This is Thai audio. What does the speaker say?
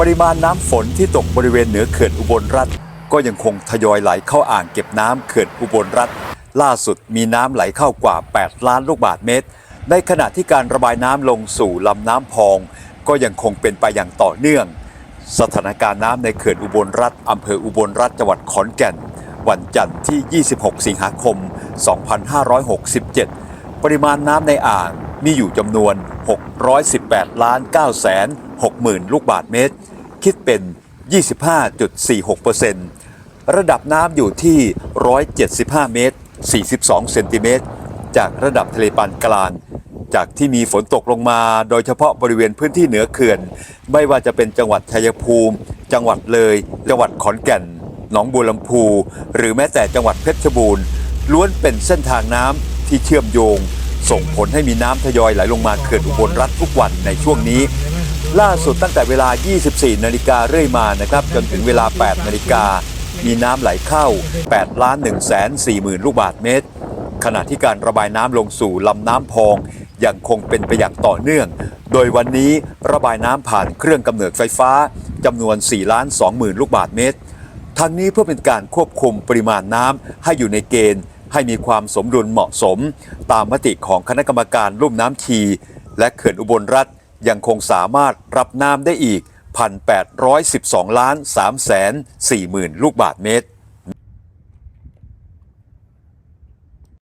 ปริมาณน้ำฝนที่ตกบริเวณเหนือเขื่อนอุบลรัฐ ก็ยังคงทยอยไหลเข้าอ่างเก็บน้ำเขื่อนอุบลรัฐ ล่าสุดมีน้ำไหลเข้ากว่า 8 ล้านลูกบาศก์เมตร ในขณะที่การระบายน้ำลงสู่ลำน้ำพอง ก็ยังคงเป็นไปอย่างต่อเนื่อง สถานการณ์น้ำในเขื่อนอุบลรัฐอำเภออุบลรัฐจังหวัดขอนแก่น วันจันทร์ที่ 26 สิงหาคม 2567 ปริมาณน้ำในอ่างมีอยู่จำนวน 618 ล้าน9แสน 6หมื่นลูกบาศก์เมตร คิดเป็น 25.46%ระดับน้ำอยู่ที่ 175 เมตร 42 เซนติเมตร จากระดับทะเลปานกลาง จากที่มีฝนตกลงมาโดยเฉพาะบริเวณพื้นที่เหนือเขื่อน ไม่ว่าจะเป็นจังหวัดชัยภูมิ จังหวัดเลย จังหวัดขอนแก่น หนองบัวลำพู หรือแม้แต่จังหวัดเพชรบูรณ์ล้วนเป็นเส้นทางน้ำที่เชื่อมโยง ส่งผลให้มีน้ำทยอยไหลลงมาเขื่อนอุบลรัฐทุกวันในช่วงนี้ ล่าสุดตั้งแต่เวลา 24 นาฬิกาเรื่อยมานะครับจนถึงเวลา 8 นาฬิกา มีน้ำไหลเข้า 8 ล้าน1แสน4หมื่นลูกบาทเมตร ขณะที่การระบายน้ำลงสู่ลำน้ำพองยังคงเป็นไปอย่างต่อเนื่อง โดยวันนี้ระบายน้ำผ่านเครื่องกำเนิดไฟฟ้าจำนวน4ล้าน2หมื่นลูกบาทเมตร ทั้งนี้เพื่อเป็นการควบคุมปริมาณน้ำให้อยู่ในเกณฑ์ ให้มีความสมดุลเหมาะสม ตามมติของคณะกรรมการลุ่มน้ำชี และเขื่อนอุบลรัฐ ยังคงสามารถรับน้ำได้อีก 1,812 ล้าน3แสน4หมื่นลูกบาทเมตร